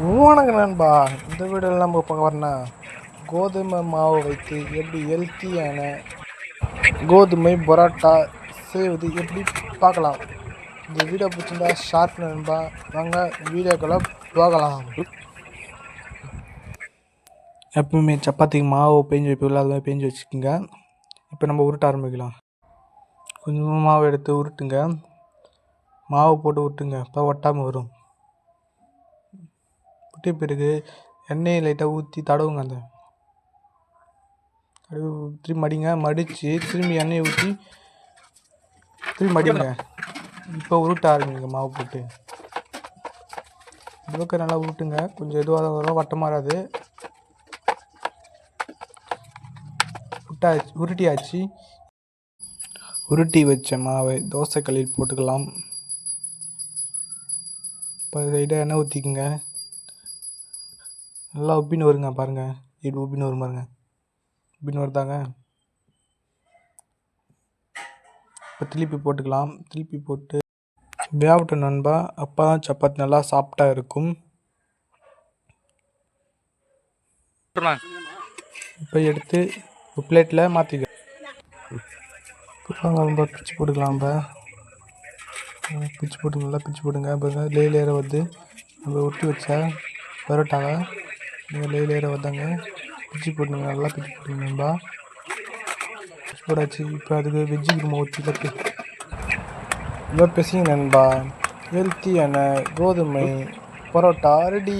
வணக்கம் நண்பா. இந்த வீடியோவில் நம்ம பார்க்க வரனா கோதுமை மாவு வைத்து எப்படி ஹெல்த்தியான கோதுமை பரோட்டா செய்வது எப்படி பார்க்கலாம். இந்த வீடியோ பிடிச்சிருந்தா ஷார்ப் நண்பா. வாங்க வீடியோக்குள்ளே போகலாம். எப்பவுமே சப்பாத்திக்கு மாவு பேஞ்சு வைப்பீங்களா? அது மாதிரி பேஞ்சு வச்சுக்கோங்க. இப்போ நம்ம உருட்ட ஆரம்பிக்கலாம். கொஞ்சமாக மாவு எடுத்து உருட்டுங்க. மாவு போட்டு உருட்டுங்க. இப்போ ஒட்டாமல் வரும். விட்ட பிறகு எண்ணெயை லைட்டாக ஊற்றி தடவுங்க அந்த தடவி திரும்பி மடிங்க. மடித்து திரும்பி எண்ணெயை ஊற்றி திரும்பி மடிங்க. இப்போ உருட்ட ஆரம்பிங்க மாவு போட்டு. இந்த நல்லா உருட்டுங்க. கொஞ்சம் இதுவாக தான் வரும் வட்டமாக மாறாது உருட்டாச்சு உருட்டியாச்சு. உருட்டி வச்ச மாவை தோசைக்கல்லில் போட்டுக்கலாம். இப்போ சைடாக எண்ணெய் ஊற்றிக்குங்க நல்லா உப்பின்னு வருங்க பாருங்கள் இப்படி உப்பின்னு வரும் பாருங்கள் உப்பின்னு வருதாங்க? இப்போ திருப்பி போட்டுக்கலாம். திருப்பி போட்டு வேகட்டும் நண்பா. அப்போ தான் சப்பாத்தி நல்லா சாஃப்டாக இருக்கும். இப்போ எடுத்து ஒரு பிளேட்டில் மாற்றிக்கலாம் நம்ம பிச்சு போட்டுக்கலாம் நம்ம பிச்சு போட்டு நல்லா பிச்சு போடுங்க. பாருங்க லே லேயராக வருது. நம்ம ஒட்டி வச்சா பரோட்டாவை நீங்கள் லே லேயராக வந்தாங்க. பிச்சு போட்டுங்க நல்லா பிச்சு போட்டுங்க நண்பா. பிச்சு போடாச்சு இப்போ அதுக்கு வெஜ்ஜு குருமா ஊற்றி கட்டு இப்போ பேசுங்க நண்பா. ஹெல்த்தியான கோதுமை பரோட்டா ரெடி.